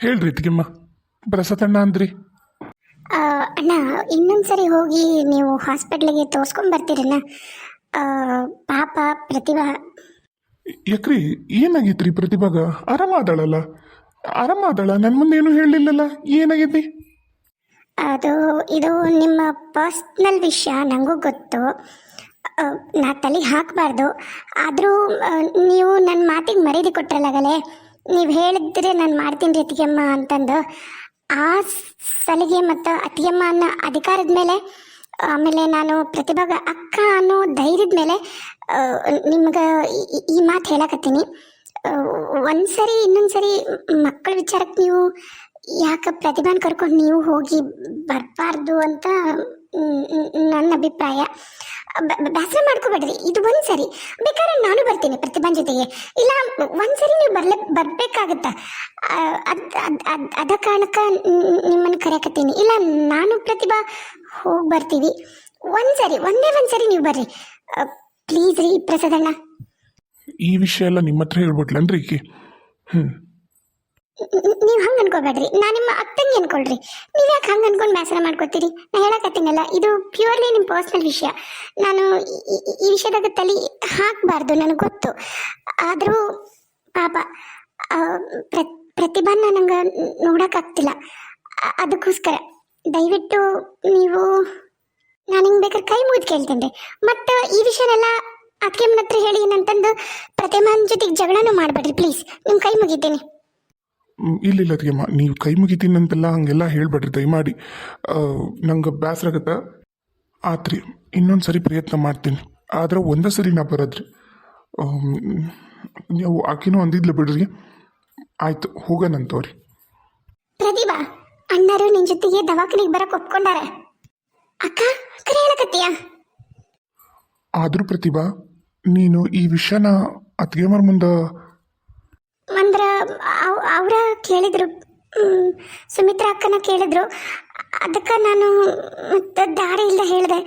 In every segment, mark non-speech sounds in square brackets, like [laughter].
ಹೇಳ್ರಿ ತಿಗಮ್ಮ ಪ್ರಸತಣ್ಣ ಅಂದ್ರಿ. ಅಣ್ಣ ಇನ್ನೊಂದ್ಸರಿ ಹೋಗಿ ನೀವು ಹಾಸ್ಪಿಟ್ಲಿಗೆ ತೋರ್ಸ್ಕೊಂಡ್ ಬರ್ತೀರಣ್ಣ ಆ, ಪಾಪ ಪ್ರತಿಭಾ. ಯಾಕ್ರಿ ಏನಾಗೈತ್ರಿ ಪ್ರತಿಭಾಗ? ಆರಾಮಾದಳಲ್ಲ ಆರಾಮಾದಳ ನನ್ನ ಮುಂದೆ ಏನು ಹೇಳಲಿಲ್ಲಲ್ಲ? ಏನಾಗೈತಿ? ಅದು ಇದು ನಿಮ್ಮ ಪರ್ಸ್ನಲ್ ವಿಷಯ ನನಗೂ ಗೊತ್ತು. ನಾ ತಲೆಗೆ ಹಾಕಬಾರ್ದು. ಆದರೂ ನೀವು ನನ್ನ ಮಾತಿಗೆ ಮರ್ಯಾದೆ ಕೊಟ್ರಲ್ಲಾಗಲೇ? ನೀವು ಹೇಳಿದ್ರೆ ನಾನು ಮಾಡ್ತೀನಿ ರೀ ಅತ್ತಿಗೆಮ್ಮ ಅಂತಂದು, ಆ ಸಲಿಗೆ ಮತ್ತು ಅತ್ತಿಗೆಮ್ಮ ಅನ್ನೋ ಅಧಿಕಾರದ ಮೇಲೆ, ಆಮೇಲೆ ನಾನು ಪ್ರತಿಭಾಗ ಅಕ್ಕ ಅನ್ನೋ ಧೈರ್ಯದ ಮೇಲೆ ನಿಮ್ಗೆ ಈ ಮಾತು ಹೇಳಕತ್ತೀನಿ. ಒಂದ್ಸರಿ ಇನ್ನೊಂದ್ಸರಿ ಮಕ್ಕಳ ವಿಚಾರಕ್ಕೆ ನೀವು ಯಾಕೆ ಪ್ರತಿಭಾನ ಕರ್ಕೊಂಡು ನೀವು ಹೋಗಿ ಬರಬಾರ್ದು ಅಂತ ನನ್ನ ಅಭಿಪ್ರಾಯ. ಬೇಸರ ಮಾಡ್ಕೋಬೇಡ್ರಿ. ಇದು ಒಂದ್ಸರಿ ಬೇಕಾದ್ರೆ ನಾನು ಬರ್ತೀನಿ ಪ್ರತಿಭಾನ್ ಜೊತೆಗೆ. ಇಲ್ಲ ಒಂದ್ಸರಿ ನೀವು ಬರ್ಲೆ, ಬರ್ಬೇಕಾಗತ್ತ? ಅದ್ ಕಾರಣಕ್ಕೆ ನಿಮ್ಮನ್ನು ಕರೆಯಕತ್ತೀನಿ. ಇಲ್ಲ, ನಾನು ಪ್ರತಿಭಾ ಹೋಗಿ ಬರ್ತೀವಿ. ಒಂದ್ಸರಿ ಒಂದೇ ಒಂದ್ಸರಿ ನೀವು ಬರ್ರಿ. ಪ್ಲೀಸ್ ರೀ ಪ್ರಸಾದಣ್ಣ ಈ ವಿಷಯ ಎಲ್ಲ ನಿಮ್ಮ ಹತ್ರ ಹೇಳ್ಬಿಟ್ಲನ್ರಿ ಹ್ಞೂ ನೀವು ಹಂಗೆ ಅನ್ಕೋಬೇಡ್ರಿ. ನಾನು ನಿಮ್ಮ ಅಕ್ಕಂಗೆ ಅನ್ಕೊಳ್ರಿ. ನೀವು ಯಾಕೆ ಹಂಗೆ ಅನ್ಕೊಂಡು ಬೇಸರ ಮಾಡ್ಕೋತೀರಿ? ನಾ ಹೇಳಕತ್ತೀನಲ್ಲ ಇದು ಪ್ಯೂರ್ಲಿ ನಿಮ್ಮ ಪರ್ಸ್ನಲ್ ವಿಷಯ. ನಾನು ಈ- ವಿಷಯದಾಗ ತಲೆ ಹಾಕಬಾರ್ದು ನನಗೆ ಗೊತ್ತು. ಆದರೂ ಪಾಪ ಪ್ರ- ಪ್ರತಿಭಾನ ನಂಗೆ ನೋಡೋಕ್ಕಾಗ್ತಿಲ್ಲ. ಅದಕ್ಕೋಸ್ಕರ ದಯವಿಟ್ಟು ನೀವು ನಾನು ಹಿಂಗೆ ಬೇಕಾದ್ರೆ ಕೈ ಮುಗಿದು ಕೇಳ್ತೇನೆ ರೀ ಮತ್ತು ಈ ವಿಷಯನೆಲ್ಲ ಅದಕ್ಕೆ ಹತ್ರ ಹೇಳಿ ಏನಂತಂದು ಪ್ರತಿಮಾನ್ ಜೊತೆಗೆ ಜಗಳನೂ ಮಾಡಬೇಡ್ರಿ ಪ್ಲೀಸ್ ನಿಮ್ಮ ಕೈ ಮುಗಿತೀನಿ. ಮ್, ಇಲ್ಲ ಇಲ್ಲ ತಿಗಮ್ಮ ನೀವು ಕೈ ಮುಗಿತೀನಂತೆಲ್ಲ ಹಂಗೆಲ್ಲ ಹೇಳ್ಬೇಡ್ರಿ ದಯಮಾಡಿ. ನಂಗೆ ಬೇಸರ ಆಗತ್ತ. ಆತ್ರಿ ಇನ್ನೊಂದು ಸರಿ ಪ್ರಯತ್ನ ಮಾಡ್ತೀನಿ. ಆದ್ರೆ ಒಂದೇ ಸರಿ ನಾ ಬರೋದ್ರಿ. ನೀವು ಆಕಿನೂ ಅಂದಿದ್ಲು ಬಿಡ್ರಿ. ಆಯ್ತು ಹೋಗೋಣಂತವ್ರಿ ಪ್ರತಿಭಾ ಅಣ್ಣರು ನಿನ್ ಜೊತೆಗೆ ದವಾಖಾನಿಗೆ ಬರಕ್ ಒಪ್ಕೊಂಡಾರ. ಅಕ್ಕ ಕರೆ ಹೇಳಕತ್ತೀಯ? ಆದರೂ ಪ್ರತಿಭಾ ನೀನು ಈ ವಿಷಯನ ಅತ್ತಿಗೆಮರ ಮುಂದೆ ಅಂದ್ರ ಅವರ ಕೇಳಿದ್ರು. ಸುಮಿತ್ರಾ ಅಕ್ಕನ ಕೇಳಿದ್ರು. ಅದಕ್ಕೆ ನಾನು ದಾರಿ ಇಲ್ಲ ಹೇಳಿದೆ.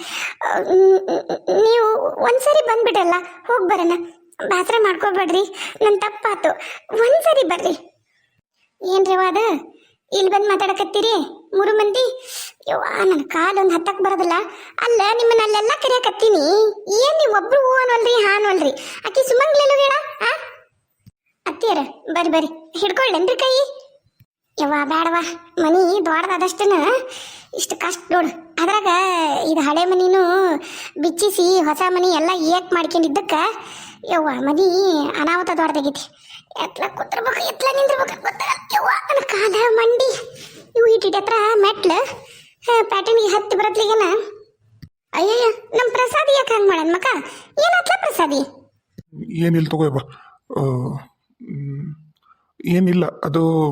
ನೀವು ಒಂದ್ಸರಿ ಬಂದ್ಬಿಡಲ್ಲ ಹೋಗಿ ಬರೋಣ. ಬೇಸರ ಮಾಡ್ಕೋಬೇಡ್ರಿ. ನನ್ನ ತಪ್ಪಾತು. ಒಂದ್ಸರಿ ಬರ್ರಿ. ಏನ್ರಿ ಅದ? ಇಲ್ಲಿ ಬಂದು ಮಾತಾಡಕತ್ತೀರಿ? ಮೂರು ಮಂದಿ? ಯವ್ವ ನನ್ನ ಒಂದು ಹತ್ತಕ್ಕೆ ಬರೋದಿಲ್ಲ. ಅಲ್ಲ, ನಿಮ್ಮನ್ನ ಅಲ್ಲೆಲ್ಲ ಕರೆಯಕತ್ತೀನಿ. ಏನ್ ನೀವು ಒಬ್ರು ಹೂ ಅನ್ನವಲ್ರಿ ಹಾ ಅನ್ನವಲ್ರಿ ಆಕಿ ಹೇಳ, ಆ? ಅತ್ತಿಯರ ಬರ್ರಿ ಬರ್ರಿ ಹಿಡ್ಕೊಳ್ಳೇನ್ರಿ ಕೈ? ಯವ್ವ ಬೇಡವಾ ಮನಿ ದೊಡ್ಡದಾದಷ್ಟನ ಇಷ್ಟು ಕಷ್ಟ ನೋಡು. ಅದ್ರಾಗ ಇದು ಹಳೆ ಮನಿನೂ ಬಿಚ್ಚಿಸಿ ಹೊಸ ಮನಿ ಎಲ್ಲ ಏಕ್ ಮಾಡ್ಕೊಂಡಿದ್ದಕ್ಕ, ಯವ್ವ, ಮನಿ ಅನಾಹುತ ದೊಡ್ಡದಾಗೈತಿ. ಎತ್ಲ ಕುತ್ರಬೇಕು ಎತ್ಲ ನಿಂದಿರ್ಬೇಕು ಗೊತ್ತಾಗಲ್ಲ ಯವ್ವ, ನನ್ನ ಕಾಲ ಮಂಡಿ. ಇವು ಇಟ್ಟಿಟ್ಟ ಹತ್ರ ಮೆಟ್ಲು ಪ್ಯಾಟರ್ನಿಗೆ ಹತ್ತಿ ಬರತ್ಲಿಗೇನ? ಅಯ್ಯಯ್ಯ ನಮ್ಮ ಪ್ರಸಾದಿ ಯಾಕೆ ಹಂಗೆ ಮಾಡೋಣ ಮಕ್ಕ ಏನತ್ಲ ಪ್ರಸಾದಿ? ಏನಿಲ್ಲ ತಗೋಯವ್ವ ಏನಿಲ್ಲ ಅದು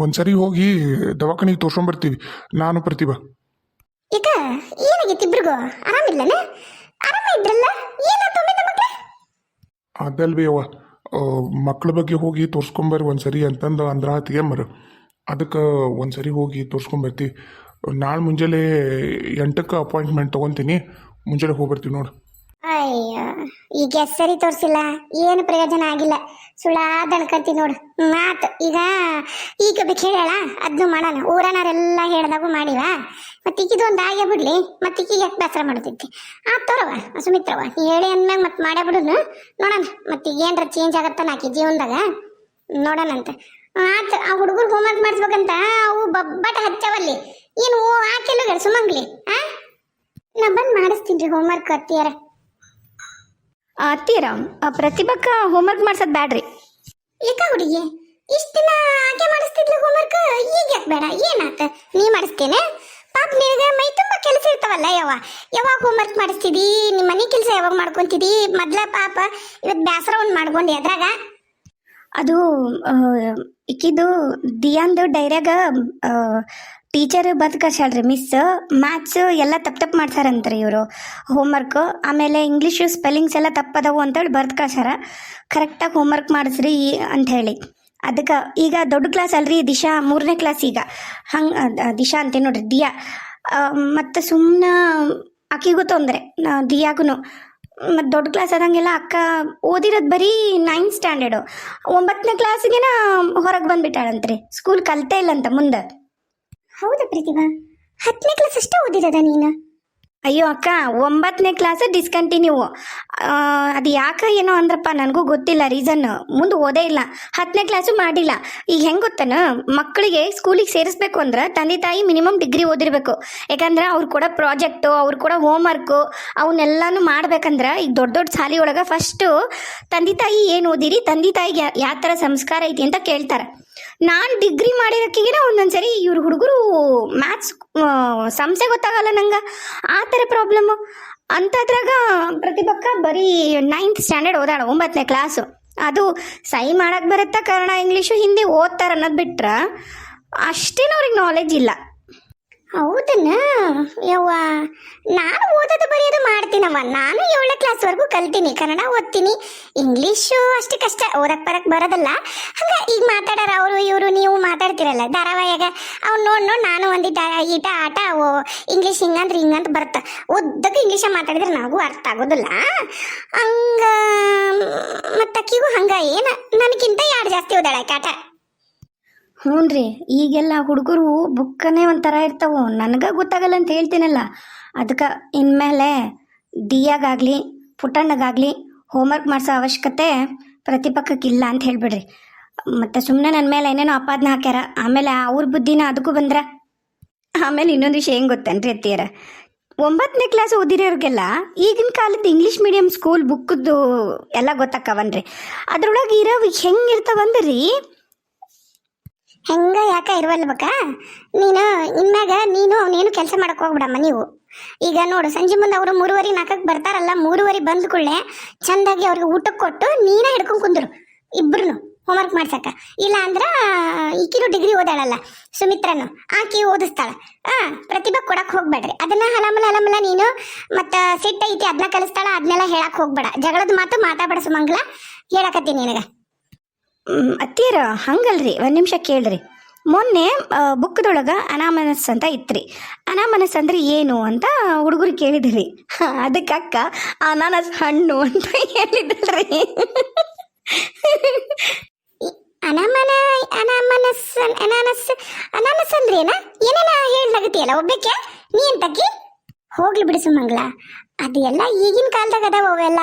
ಒಂದ್ಸರಿ ಹೋಗಿ ದವಾಖಾನಿಗೆ ತೋರ್ಸ್ಕೊಂಬರ್ತೀವಿ ನಾನು ಪ್ರತಿಭಾ. ಈಗ ಏನಾಗೈತಿ ಇಬ್ರಿಗೂ? ಆರಾಮಿಲ್ಲನ ಆರಾಮ ಇದ್ರಲ್ಲ? ಏನಾಯ್ತು ಒಮ್ಮೆ ನಮಗೆ ಅದಲ್ವೇ ಅವ್ವ. ಆ, ಮಕ್ಳ ಬಗ್ಗೆ ಹೋಗಿ ತೋರ್ಸ್ಕೊಂಬರ್ರಿ ಒಂದ್ಸರಿ ಅಂತಂದು ಅಂದ್ರ ಮರು ಅದಕ್ಕೆ ಒಂದ್ಸರಿ ಹೋಗಿ ತೋರ್ಸ್ಕೊಂಬರ್ತೀವಿ ನಾಳೆ ಮುಂಜಾನೆ ಎಂಟಕ್ಕೆ ಅಪಾಯಿಂಟ್ಮೆಂಟ್ ತೊಗೊತೀನಿ. ಮುಂಜಾನೆ ಹೋಗ್ಬರ್ತೀವಿ ನೋಡು. ಅಯ್ಯೋ ಈಗ ಸರಿ ತೋರಿಸಿಲ್ಲ. ಏನು ಪ್ರಯೋಜನ ಆಗಿಲ್ಲ. ಸುಳ್ಳಾದ ಅನ್ಕಂತಿ ನೋಡು. ಮಾತು, ಈಗ ಈಗ ಬೇಕು ಹೇಳ ಅದನ್ನು ಮಾಡೋಣ. ಊರನವರೆಲ್ಲ ಹೇಳ್ದಾಗೂ ಮಾಡಿವ. ಮತ್ತೆ ಈಗಿದು ಒಂದು ಆಗೇ ಬಿಡ್ಲಿ. ಮತ್ತೆ ಈಗ ಯಾಕೆ ಬೇಸರ ಆ ತೋರವ ಸುಮಿತ್ರವ ನೀ ಹೇಳಿ ಅಂದ್ಮ್ಯಾಗ ಮತ್ತೆ ಮಾಡೇ ಬಿಡುನು ನೋಡೋಣ, ಮತ್ತೆ ಏನರ ಚೇಂಜ್ ಆಗತ್ತ ನಾಕಿ ಜೀವನದಾಗ. ನೋಡೋಣಂತ ಆತ್, ಆ ಹುಡುಗರು ಹೋಮ್ವರ್ಕ್ ಮಾಡಿಸ್ಬೇಕಂತ ಅವು ಬಬ್ಬಟ ಹಚ್ಚವಲ್ಲಿ. ಏನು ಆಕೆಲ್ಲ ಸುಮಂಗ್ಲಿ, ಆ? ನಾ ಬಂದು ಮಾಡಿಸ್ತೀನಿ ರೀ ಹೋಮ್ವರ್ಕ್ ಅತ್ತಿಯಾರ. ಅತ್ತೀರ ಪ್ರತಿಭಕ್ಕ ಹೋಮ್ವರ್ಕ್ ಮಾಡ್ಸೋದು ಬ್ಯಾಡ್ರಿ. ಏಕ ಹುಡುಗಿ? ಇಷ್ಟ ದಿನ ಆಕೆ ಮಾಡಿಸ್ತಿದ್ಲು ಹೋಮ್ವರ್ಕ್ ಈಗ ಯಾಕೆ ಬೇಡ? ಏನಾತ? ನೀ ಮಾಡಿಸ್ತೇನೆ? ಪಾಪ ನಿನಗೆ ಮೈ ತುಂಬ ಕೆಲಸ ಇರ್ತಾವಲ್ಲ ಯವ್ವ. ಯಾವಾಗ ಹೋಮ್ವರ್ಕ್ ಮಾಡಿಸ್ತಿದಿ ನಿಮ್ಮ ಮನೆ ಕೆಲಸ ಯಾವಾಗ ಮಾಡ್ಕೊಂತಿದಿ? ಮೊದ್ಲ ಪಾಪ ಇವತ್ತು ಬ್ಯಾಸರ ಒಂದು ಮಾಡ್ಕೊಂಡು ಅದ್ರಾಗ. ಅದು ಇಕ್ಕಿದ್ದು ಇಕ್ಕಿದು ದಿಯಾಂದು ಡೈರ್ಯಾಗ ಟೀಚರ್ ಬದ್ ಕಳ್ಸಾಳ್ರಿ ಮಿಸ್ ಮ್ಯಾಥ್ಸ್ ಎಲ್ಲ ತಪ್ಪು ತಪ್ಪು ಮಾಡ್ಸಾರಂತ್ರಿ ಇವರು ಹೋಮ್ವರ್ಕ್ ಆಮೇಲೆ ಇಂಗ್ಲೀಷು ಸ್ಪೆಲ್ಲಿಂಗ್ಸ್ ಎಲ್ಲ ತಪ್ಪದವು ಅಂತೇಳಿ ಬರ್ದು ಕಳ್ಸ್ಯಾರ ಕರೆಕ್ಟಾಗಿ ಹೋಮ್ವರ್ಕ್ ಮಾಡಿಸ್ರಿ ಹೇಳಿ ಅದಕ್ಕೆ ಈಗ ದೊಡ್ಡ ಕ್ಲಾಸ್ ಅಲ್ರಿ, ದಿಶಾ ಮೂರನೇ ಕ್ಲಾಸ್ ಈಗ, ಹಂಗೆ ದಿಶಾ ಅಂತ ನೋಡ್ರಿ, ದಿಯಾ ಮತ್ತು ಸುಮ್ಮನೆ ಆಕಿಗೂ ತೊಂದರೆ ದಿಯಾಗೂ ಮತ್ತು ದೊಡ್ಡ ಕ್ಲಾಸ್ ಆದಂಗೆಲ್ಲ ಅಕ್ಕ ಓದಿರೋದು ಬರೀ ನೈನ್ತ್ ಸ್ಟ್ಯಾಂಡರ್ಡು ಒಂಬತ್ತನೇ ಕ್ಲಾಸಿಗೆನ ಹೊರಗೆ ಬಂದ್ಬಿಟ್ಟಾಳಂತ್ರಿ. ಸ್ಕೂಲ್ ಕಲ್ತೇ ಇಲ್ಲಂತ ಮುಂದೆ. ಹೌದಾ ಪ್ರತಿಭಾ ಹತ್ತನೇ ಕ್ಲಾಸ್ ಅಷ್ಟೇ ಓದಿರೋದ ನೀನು? ಅಯ್ಯೋ ಅಕ್ಕ ಒಂಬತ್ತನೇ ಕ್ಲಾಸ್ ಡಿಸ್ಕಂಟಿನ್ಯೂ ಅದು ಯಾಕೆ ಏನೋ ಅಂದ್ರಪ್ಪ, ನನಗೂ ಗೊತ್ತಿಲ್ಲ ರೀಸನ್ ಮುಂದೆ ಓದೇ ಇಲ್ಲ. ಹತ್ತನೇ ಕ್ಲಾಸು ಮಾಡಿಲ್ಲ. ಈಗ ಹೆಂಗೆ ಗೊತ್ತನ? ಮಕ್ಕಳಿಗೆ ಸ್ಕೂಲಿಗೆ ಸೇರಿಸ್ಬೇಕು ಅಂದ್ರೆ ತಂದೆ ತಾಯಿ ಮಿನಿಮಮ್ ಡಿಗ್ರಿ ಓದಿರಬೇಕು. ಯಾಕಂದ್ರೆ ಅವ್ರು ಕೂಡ ಪ್ರಾಜೆಕ್ಟು ಅವ್ರು ಕೂಡ ಹೋಮ್ ವರ್ಕು ಅವನ್ನೆಲ್ಲಾನು ಮಾಡ್ಬೇಕಂದ್ರೆ ಈಗ ದೊಡ್ಡ ದೊಡ್ಡ ಶಾಲೆ ಒಳಗೆ ಫಸ್ಟು ತಂದೆ ತಾಯಿ ಏನು ಓದಿರಿ, ತಂದೆ ತಾಯಿಗೆ ಯಾವ ಥರ ಸಂಸ್ಕಾರ ಐತಿ ಅಂತ ಕೇಳ್ತಾರೆ. ನಾನು ಡಿಗ್ರಿ ಮಾಡಿರೋಕ್ಕಿಗೆ ಒಂದೊಂದ್ಸರಿ ಇವ್ರ ಹುಡುಗರು ಮ್ಯಾಥ್ಸ್ ಸಂಸೆ ಗೊತ್ತಾಗಲ್ಲ ನಂಗೆ. ಆ ಥರ ಪ್ರಾಬ್ಲಮ್ಮು ಅಂಥದ್ರಾಗ ಪ್ರತಿಪಕ್ಕ ಬರೀ ನೈನ್ತ್ ಸ್ಟ್ಯಾಂಡರ್ಡ್ ಓದಾಳ ಒಂಬತ್ತನೇ ಕ್ಲಾಸು ಅದು ಸೈ ಮಾಡಕ್ಕೆ ಬರುತ್ತಾ ಕನ್ನಡ ಇಂಗ್ಲೀಷು ಹಿಂದಿ ಓದ್ತಾರೆ ಅನ್ನೋದು ಬಿಟ್ರೆ ಅಷ್ಟೇನು ಅವ್ರಿಗೆ ನಾಲೆಜ್ ಇಲ್ಲ. ಹೌದನ್ನ ಯವ್ವ, ನಾನು ಓದೋದು ಬರೆಯೋದು ಮಾಡ್ತೀನವ್ವ. ನಾನು ಏಳನೇ ಕ್ಲಾಸ್ವರೆಗೂ ಕಲ್ತೀನಿ, ಕನ್ನಡ ಓದ್ತೀನಿ. ಇಂಗ್ಲೀಷು ಕಷ್ಟ, ಓದಕ್ ಬರಕ್ ಬರೋದಲ್ಲ. ಹಂಗೆ ಈಗ ಮಾತಾಡೋರು ಅವರು, ಇವರು, ನೀವು ಮಾತಾಡ್ತಿರಲ್ಲ ಧಾರಾವಾಹಿಯಾಗ. ಅವ್ನು ನೋಡಿ ನೋಡಿ ನಾನು ಒಂದಿಟ್ಟ ಈಟ ಆಟ, ಓ ಇಂಗ್ಲೀಷ್ ಹಿಂಗಂದ್ರೆ ಹಿಂಗಂತ ಬರುತ್ತೆ. ಉದ್ದಕ್ಕೆ ಇಂಗ್ಲೀಷ ಮಾತಾಡಿದ್ರೆ ನನಗೂ ಅರ್ಥ ಆಗೋದಿಲ್ಲ. ಹಂಗ ಮತ್ತಕ್ಕಿಗೂ ಹಂಗ, ಏನು? ನನಗಿಂತ ಎರಡು ಜಾಸ್ತಿ ಓದಾಳಕ್ಕೆ ಕಾಟ ಹ್ಞೂ ರೀ ಈಗೆಲ್ಲ ಹುಡುಗರು ಬುಕ್ಕನೇ ಒಂಥರ ಇರ್ತಾವೆ. ನನಗೆ ಗೊತ್ತಾಗಲ್ಲ ಅಂತ ಹೇಳ್ತೀನಲ್ಲ. ಅದಕ್ಕೆ ಇನ್ಮೇಲೆ ದಿಯಾಗಾಗಲಿ ಪುಟ್ಟಣ್ಣಗಾಗಲಿ ಹೋಮ್ವರ್ಕ್ ಮಾಡಿಸೋ ಅವಶ್ಯಕತೆ ಪ್ರತಿಪಕ್ಕಕ್ಕಿಲ್ಲ ಅಂತ ಹೇಳಿಬಿಡ್ರಿ. ಮತ್ತು ಸುಮ್ಮನೆ ನನ್ನ ಮೇಲೆ ಏನೇನೋ ಅಪಾದನ ಹಾಕ್ಯಾರ, ಆಮೇಲೆ ಅವ್ರ ಬುದ್ಧಿನ ಅದಕ್ಕೂ ಬಂದ್ರ? ಆಮೇಲೆ ಇನ್ನೊಂದು ವಿಷಯ ಹೆಂಗೆ ಗೊತ್ತೇನ್ರಿ ಅತ್ತಿಯರ? ಒಂಬತ್ತನೇ ಕ್ಲಾಸ್ ಓದಿರೋರಿಗೆಲ್ಲ ಈಗಿನ ಕಾಲದ ಇಂಗ್ಲೀಷ್ ಮೀಡಿಯಂ ಸ್ಕೂಲ್ ಬುಕ್ಕದ್ದು ಎಲ್ಲ ಗೊತ್ತಾಕವನ್ರಿ. ಅದ್ರೊಳಗೆ ಇರೋ ಹೆಂಗೆ ಹೆಂಗಿರ್ತಾವಂದ್ರಿ ಹೆಂಗ ಯಾಕ ಇರುವಲ್ಬೇಕ ನೀನು, ಇನ್ಮ್ಯಾಗ ನೀನು ಅವನೇನು ಕೆಲಸ ಮಾಡಕ್ ಹೋಗ್ಬಿಡಮ್ಮ ನೀವು. ಈಗ ನೋಡು, ಸಂಜೆ ಮುಂದೆ ಅವರು ಮೂರುವರೆ ನಾಲ್ಕಕ್ಕೆ ಬರ್ತಾರಲ್ಲ, ಮೂರುವರೆ ಬಂದ ಕೂಡಲೇ ಚಂದಾಗಿ ಅವ್ರಿಗೆ ಊಟಕ್ಕೆ ಕೊಟ್ಟು ನೀನೇ ಹಿಡ್ಕೊಂಡು ಕುಂದ್ರು ಇಬ್ರು ಹೋಮ್ವರ್ಕ್ ಮಾಡ್ಸಕ್ಕ. ಇಲ್ಲ ಅಂದ್ರೆ ಈಕಿರು ಡಿಗ್ರಿ ಓದಾಳಲ್ಲ, ಸುಮಿತ್ರನು, ಆಕಿ ಓದಿಸ್ತಾಳ. ಆ, ಪ್ರತಿಭಾ ಕೊಡಕ್ ಹೋಗ್ಬೇಡ್ರಿ. ಅದನ್ನ ಹಲಮಲ ಹಲಮಲ ನೀನು, ಮತ್ತ ಸಿಟ್ಟ ಐತಿ ಅದನ್ನ ಕಲಿಸ್ತಾಳ ಅದನ್ನೆಲ್ಲ ಹೇಳಕ್ ಹೋಗ್ಬೇಡ. ಜಗಳದ ಮಾತು ಮಾತಾಡ್ಬೇಡ ಸುಮಂಗ್ಲ, ಹೇಳಕತ್ತೀನಿ ನಿನಗ. ಅತ್ತಿಯರ, ಹಂಗಲ್ರಿ, ಒಂದು ನಿಮಿಷ ಕೇಳ್ರಿ. ಮೊನ್ನೆ ಬುಕ್ದೊಳಗೆ ಅನಾಮನಸ್ ಅಂತ ಇತ್ರಿ. ಅನಾಮನಸ್ ಅಂದ್ರೆ ಏನು ಅಂತ ಹುಡುಗರು ಕೇಳಿದ್ರಿ. ಅದಕ್ಕೆ ಅಕ್ಕ, ಅನಾನಸ್ ಹಣ್ಣು ಅಂತ ಹೇಳಿದ್ರಿ ಅನಾಮನ, ಅನಾಮನಸ್, ಅನಾನಸ್ ಅನಾನಸ್ ಅಂದ್ರೆ ಏನ ಏನೇನ ಹೇಳಲಾಗತ್ತಿಯಲ್ಲ ಒಬ್ಬಕ್ಕೆ ನೀ ಅಂತಕಿ ಹೋಗ್ಲಿ ಬಿಡು ಸುಮಂಗ್ಲ. ಅದೆಲ್ಲ ಈಗಿನ ಕಾಲದಾಗ ಅದಾವ ಅವೆಲ್ಲ.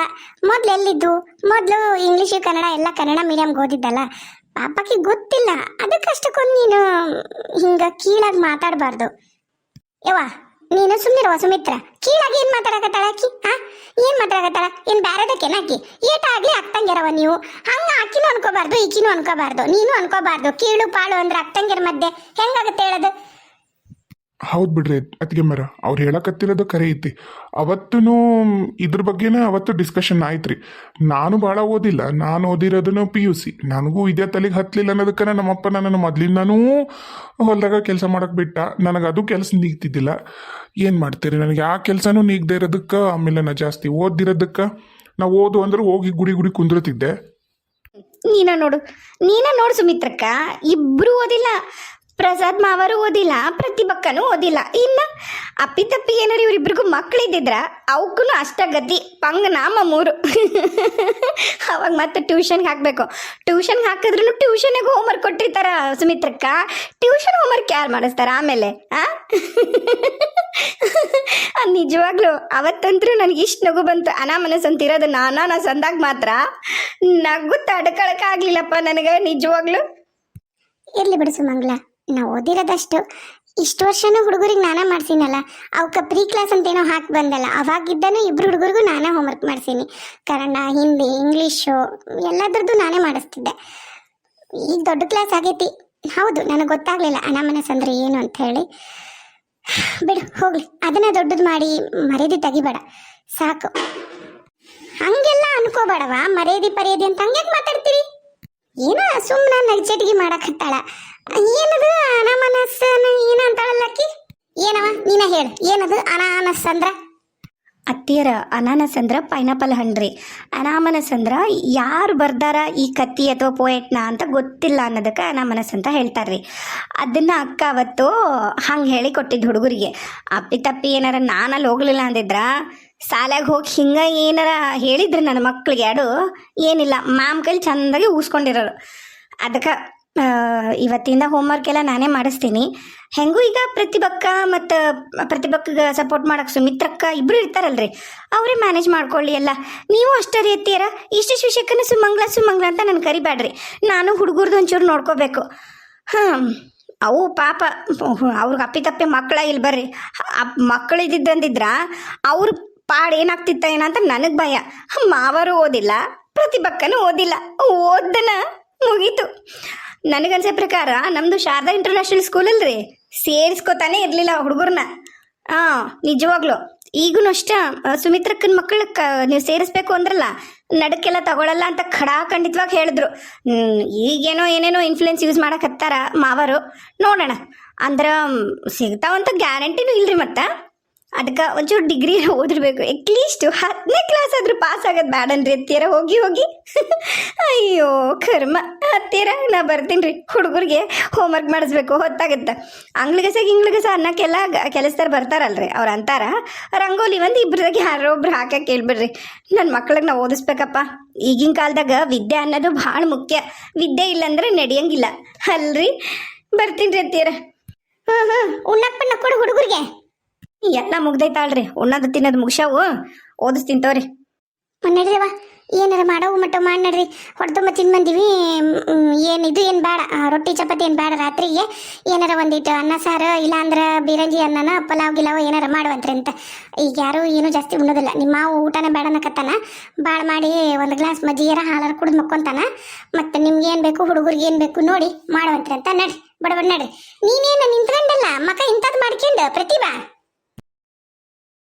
ಮೊದ್ಲು ಎಲ್ಲಿದ್ದು? ಮೊದಲು ಇಂಗ್ಲೀಷು ಕನ್ನಡ ಎಲ್ಲ ಕನ್ನಡ ಮೀಡಿಯಂಗೆ ಓದಿದ್ದಲ್ಲ. ಪಾಪಕ್ಕೆ ಗೊತ್ತಿಲ್ಲ. ಅದಕ್ಕಷ್ಟಕ್ಕೊಂದು ನೀನು ಹಿಂಗ ಕೀಳಾಗಿ ಮಾತಾಡಬಾರ್ದು. ಯವ್ವ, ನೀನು ಸುಮ್ಮನಿರುವ ಸುಮಿತ್ರ ಕೀಳಾಗಿ ಏನು ಮಾತಾಡಕತ್ತಾಳ ಆಕಿ? ಹಾ ಏನ್ ಮಾತಾಡಕತ್ತಾಳ? ಏನ್ ಬ್ಯಾರದಕ್ಕೇನ ಆಕಿ? ಏಟ ಆಗ್ಲಿ ಅಕ್ಕಂಗಿರವ ನೀವು. ಹಂಗ ಆಕಿನೂ ಅನ್ಕೋಬಾರ್ದು, ಈಕಿನೂ ಅನ್ಕೋಬಾರ್ದು, ನೀನು ಅನ್ಕೋಬಾರ್ದು. ಕೀಳು ಪಾಳು ಅಂದ್ರೆ ಅಕ್ಕಂಗಿರ ಮಧ್ಯೆ. ಹೆಂಗಾಗತ್ತೆ ಹೇಳೋದು? ಹೌದು ಬಿಡ್ರಿ ಅತ್ಗೆ ಮರ ಅವ್ರು ಹೇಳಕತ್ತಿರೋದು ಕರೆ ಐತಿ. ಅವತ್ತೂ ಇದ್ರ ಬಗ್ಗೆನೇ ಅವತ್ತು ಡಿಸ್ಕಷನ್ ಆಯ್ತ್ರಿ. ನಾನು ಭಾಳ ಓದಿಲ್ಲ. ನಾನು ಓದಿರೋದನ್ನು ಪಿ ಯು ಸಿ ನನಗೂ ಇದೇ ತಲೆಗೆ ಹತ್ತಲಿಲ್ಲ ಅನ್ನೋದಕ್ಕೆ ನಮ್ಮಪ್ಪ ನನ್ನನ್ನು ಮೊದಲಿಂದನೂ ಹೊಲದಾಗ ಕೆಲಸ ಮಾಡಕ್ಕೆ ಬಿಟ್ಟ. ನನಗೆ ಅದು ಕೆಲಸ ನೀಗ್ತಿದ್ದಿಲ್ಲ. ಏನು ಮಾಡ್ತೀರಿ? ನನಗೆ ಆ ಕೆಲಸನೂ ನೀಗದೆ ಇರೋದಕ್ಕೆ ಆಮೇಲೆ ನಾ ಜಾಸ್ತಿ ಓದಿರೋದಕ್ಕೆ ನಾ ಓದು ಅಂದ್ರೆ ಹೋಗಿ ಗುಡಿ ಗುಡಿ ಕುಂದಿರ್ತಿದ್ದೆ. ನೀನ ನೋಡು. ನೀನ ನೋಡು ಸುಮಿತ್ರಕ್ಕ. ಇಬ್ರು ಓದಿಲ್ಲ. ಪ್ರಸಾದ್ ಮಾವರು ಓದಿಲ್ಲ, ಪ್ರತಿಭಕ್ಕನೂ ಓದಿಲ್ಲ. ಇಲ್ಲ, ಅಪ್ಪಿ ತಪ್ಪಿ ಏನಾರು ಇವ್ರಿಬ್ರಿಗೂ ಮಕ್ಕಳಿದ್ದಿದ್ರ ಅವಕ್ಕೂ ಅಷ್ಟ ಗತಿ ಪಂಗ್ ನಾಮ ಮೂರು. [laughs] ಅವಾಗ ಮತ್ತೆ ಟ್ಯೂಷನ್ಗೆ ಹಾಕಬೇಕು. ಟ್ಯೂಷನ್ಗೆ ಹಾಕಿದ್ರು ಟ್ಯೂಷನ್ಗೆ ಹೋಮ್ವರ್ಕ್ ಕೊಟ್ಟಿರ್ತಾರ ಸುಮಿತ್ರಕ್ಕ. ಟ್ಯೂಷನ್ ಹೋಮ್ವರ್ಕ್ ಯಾರು ಮಾಡಿಸ್ತಾರ ಆಮೇಲೆ, ಆ? [laughs] ನಿಜವಾಗ್ಲು ಅವತ್ತಂತೂ ನನಗೆ ಇಷ್ಟು ನಗು ಬಂತು. ಅನಾಮನಸ್ ಅಂತ ಇರೋದು ನಾ ಸಂದಾಗ ಮಾತ್ರ. ನಗು ತಡ್ಕೊಳಕ್ಕಾಗ್ಲಿಲ್ಲಪ್ಪ ನನಗೆ, ನಿಜವಾಗ್ಲು. ಇರ್ಲಿ ಬಿಡು ಸುಮಂಗ್ಲ. ನಾವು ಓದಿರೋದಷ್ಟು ಇಷ್ಟು ವರ್ಷನೂ ಹುಡುಗರಿಗೆ ನಾನೇ ಮಾಡ್ತೀನಲ್ಲ ಅವಕ್ಕೆ ಪ್ರೀ ಕ್ಲಾಸ್ ಅಂತ ಏನೋ ಹಾಕಿ ಬಂದಲ್ಲ, ಅವಾಗಿದ್ದಾನು ಇಬ್ಬರು ಹುಡುಗರಿಗೂ ನಾನೇ ಹೋಮ್ವರ್ಕ್ ಮಾಡ್ಸೀನಿ. ಕನ್ನಡ, ಹಿಂದಿ, ಇಂಗ್ಲೀಷು, ಎಲ್ಲದ್ರದ್ದು ನಾನೇ ಮಾಡಿಸ್ತಿದ್ದೆ. ಈಗ ದೊಡ್ಡ ಕ್ಲಾಸ್ ಆಗೈತಿ. ಹೌದು, ನನಗೆ ಗೊತ್ತಾಗ್ಲಿಲ್ಲ ಅನಾಮನಸ್ ಅಂದ್ರೆ ಏನು ಅಂತ ಹೇಳಿ. ಬಿಡು, ಹೋಗ್ಲಿ. ಅದನ್ನ ದೊಡ್ಡದು ಮಾಡಿ ಮರ್ಯಾದೆ ತೆಗಿಬೇಡ. ಸಾಕು. ಹಂಗೆಲ್ಲ ಅನ್ಕೋಬೇಡವಾ? ಮರ್ಯಾದೆ, ಪರ್ಯಾದೆ ಅಂತ ಹಂಗೆ ಮಾತಾಡ್ತೀರಿ? ಏನೋ ಸುಮ್ಮನೆ ನಗ್ಚಟಿಗೆ ಮಾಡಕತ್ತಾಳ ಏನದು ಅನಾಮನಸ್ ಏನಂತಾಳಲ್ಲ ಅಕ್ಕಿ? ಏನವ? ನೀನ ಹೇಳ. ಏನದು ಅನಾನಸ್ ಅಂದ್ರ? ಅತ್ತಿಯರ ಅನಾನಸ್ ಅಂದ್ರ ಪೈನಾಪಲ್ ಹಣ್ಣ್ರಿ ಅನಾಮನಸ್ ಅಂದ್ರ ಯಾರು ಬರ್ದಾರ ಈ ಕತ್ತಿ ಅಥವಾ ಪೋಯೆಟ್ನ ಅಂತ ಗೊತ್ತಿಲ್ಲ ಅನ್ನೋದಕ್ಕೆ ಅನಾಮನಸ್ ಅಂತ ಹೇಳ್ತಾರ್ರಿ. ಅದನ್ನ ಅಕ್ಕ ಅವತ್ತು ಹಂಗೆ ಹೇಳಿ ಕೊಟ್ಟಿದ್ದು ಹುಡುಗರಿಗೆ. ಅಪ್ಪಿ ತಪ್ಪಿ ಏನಾರ ನಾನಲ್ಲಿ ಹೋಗ್ಲಿಲ್ಲ ಅಂದಿದ್ರ ಸಾಲಾಗ ಹೋಗಿ ಹಿಂಗೆ ಏನಾರ ಹೇಳಿದ್ರು ನನ್ನ ಮಕ್ಳಿಗೆ ಎರಡು ಏನಿಲ್ಲ. ಮಾಮ್ ಕೈಲಿ ಚಂದಾಗಿ ಊಸ್ಕೊಂಡಿರೋರು ಅದಕ್ಕೆ ಇವತ್ತಿಂದ ಹೋಮ್ವರ್ಕ್ ಎಲ್ಲ ನಾನೇ ಮಾಡಿಸ್ತೀನಿ. ಹೆಂಗೂ ಈಗ ಪ್ರತಿಭಕ್ಕ ಮತ್ತು ಪ್ರತಿಭಕ್ಕಗೆ ಸಪೋರ್ಟ್ ಮಾಡಕ್ಕೆ ಸುಮಿತ್ರಕ್ಕ ಇಬ್ಬರು ಇರ್ತಾರಲ್ರಿ. ಅವರೇ ಮ್ಯಾನೇಜ್ ಮಾಡ್ಕೊಳ್ಳಿ ಎಲ್ಲ. ನೀವು ಅಷ್ಟೇ ರೀ ಎತ್ತೀರ ಇಷ್ಟಿಷ್ಟು ವಿಷಯಕ್ಕೂ ಸುಮಂಗ್ಲ ಸುಮಂಗ್ಲ ಅಂತ ನಾನು ಕರಿಬೇಡ್ರಿ ನಾನು ಹುಡುಗರ್ದು ಒಂಚೂರು ನೋಡ್ಕೋಬೇಕು. ಹಾಂ ಅವು ಪಾಪ, ಅವ್ರಿಗೆ ಅಪ್ಪಿ ತಪ್ಪಿ ಮಕ್ಕಳ ಇಲ್ಲಿ ಬರ್ರಿ. ಮಕ್ಕಳು ಇದ್ದಿದ್ದಂದಿದ್ರ ಅವ್ರ ಪಾಡ್ ಏನಾಗ್ತಿತ್ತ ಏನಂತ ನನಗೆ ಭಯ. ಮಾವರು ಓದಿಲ್ಲ, ಪ್ರತಿಭಕ್ಕನೂ ಓದಿಲ್ಲ. ಓದ್ದನ ಮುಗೀತು. ನನಗನ್ಸೋ ಪ್ರಕಾರ ನಮ್ಮದು ಶಾರದಾ ಇಂಟರ್ನ್ಯಾಷನಲ್ ಸ್ಕೂಲ್ ಅಲ್ರಿ. ಸೇರಿಸ್ಕೊತಾನೆ ಇರಲಿಲ್ಲ ಹುಡುಗರನ್ನ ಹಾಂ, ನಿಜವಾಗ್ಲು. ಈಗೂ ಅಷ್ಟ ಸುಮಿತ್ರಕ್ಕನ ಮಕ್ಕಳು ಕ, ನೀವು ಸೇರಿಸ್ಬೇಕು ಅಂದ್ರಲ್ಲ ನಡಕ್ಕೆಲ್ಲ ತಗೊಳಲ್ಲ ಅಂತ ಖಡಾ ಖಡಾಖಂಡಿತವಾಗಿ ಹೇಳಿದ್ರು. ಈಗೇನೋ ಏನೇನೋ ಇನ್ಫ್ಲುಯೆನ್ಸ್ ಯೂಸ್ ಮಾಡಕತ್ತಾರ ಮಾವರು. ನೋಡೋಣ. ಅಂದ್ರೆ, ಸಿಗ್ತಾವಂತ ಗ್ಯಾರಂಟಿನೂ ಇಲ್ರಿ ಮತ್ತೆ? ಅದಕ್ಕೆ ಒಂಚೂರು ಡಿಗ್ರಿ ಓದಿರ್ಬೇಕು. ಅಟ್ಲೀಸ್ಟ್ ಹತ್ತನೇ ಕ್ಲಾಸ್ ಆದರೂ ಪಾಸ್ ಆಗೋದು ಬ್ಯಾಡನ್ರಿ ಹತ್ತಿರ ಹೋಗಿ ಹೋಗಿ. ಅಯ್ಯೋ, ಕರ್ಮ. ಹತ್ತಿರ ನಾ ಬರ್ತೀನಿ ರೀ. ಹುಡುಗರಿಗೆ ಹೋಮ್ವರ್ಕ್ ಮಾಡಿಸ್ಬೇಕು, ಹೊತ್ತಾಗತ್ತೆ. ಅಂಗ್ಳಿಗಸ ಗಿಂಗ್ಳಿಗಸ ಅನ್ನಕ್ಕೆಲ್ಲ ಕೆಲಸದಾರ ಬರ್ತಾರಲ್ರಿ, ಅವ್ರು ಅಂತಾರ. ರಂಗೋಲಿ ಒಂದು ಇಬ್ಬರದಾಗ ಯಾರೋ ಒಬ್ರು ಹಾಕಕ್ಕೆ ಕೇಳ್ಬಿಡ್ರಿ. ನನ್ನ ಮಕ್ಳಿಗೆ ನಾವು ಓದಿಸ್ಬೇಕಪ್ಪ. ಈಗಿನ ಕಾಲದಾಗ ವಿದ್ಯೆ ಅನ್ನೋದು ಭಾಳ ಮುಖ್ಯ. ವಿದ್ಯೆ ಇಲ್ಲಂದ್ರೆ ನಡೆಯಂಗಿಲ್ಲ. ಅಲ್ರಿ? ಬರ್ತೀನಿ ರೀ ಹತ್ತಿರ ಹ್ಮ್ ಹ್ಮ್. ಉಣ್ಣಕ್ಕೆ ಪಣ್ಣಕ್ ಕೊಡು ಹುಡುಗರಿಗೆ. ಎಲ್ಲ ಮುಗ್ದೈತಾಳ್ರಿ. ಉಣ್ಣೋದು ತಿನ್ನೋದು ಮುಗಿಸಾವು ಓದಿಸ್ತೀನಿ ತಗೋರಿ. ನಡ್ರಿವ ಏನಾರ ಮಾಡವು ಮಟ್ಟ ಮಾಡಿ ನಡ್ರಿ. ಹೊಡೆದು ತಿಂದು ಬಂದೀವಿ. ಏನು ಇದು ಏನು ಬೇಡ ರೊಟ್ಟಿ ಚಪಾತಿ ಏನು ಬೇಡ ರಾತ್ರಿಗೆ. ಏನಾರ ಒಂದಿಟ್ಟು ಅನ್ನ ಸಾರು, ಇಲ್ಲಾಂದ್ರೆ ಬಿರಂಜಿ ಅನ್ನನ, ಪಲಾವ್ ಗಿಲಾವ್ ಏನಾರ ಮಾಡುವಂತ್ರಿ ಅಂತ. ಈಗ ಯಾರು ಏನು ಜಾಸ್ತಿ ಉಣ್ಣೋದಿಲ್ಲ. ನಿಮ್ಮ ಮಾವು ಊಟನ ಬೇಡ ಅನ್ನಕತ್ತಾನ. ಭಾಳ ಮಾಡಿ ಒಂದು ಗ್ಲಾಸ್ ಮಜ್ಜಿಗೆರ ಹಾಲಾರ ಕುಡಿದು ಮಕ್ಕೊಂತಾನ. ಮತ್ತು ನಿಮ್ಗೆ ಏನು ಬೇಕು, ಹುಡುಗರಿಗೆ ಏನು ಬೇಕು ನೋಡಿ ಮಾಡುವಂತ್ರಿ ಅಂತ ನಡ್ರಿ. ಬಡ ಬಡ ನಡ್ರಿ. ನೀನೇನು ನಿಂತ್ಕೊಂಡಲ್ಲ, ಮಕ ಇಂಥದ್ದು ಮಾಡ್ಕೊಂಡು ಪ್ರತಿಭಾ?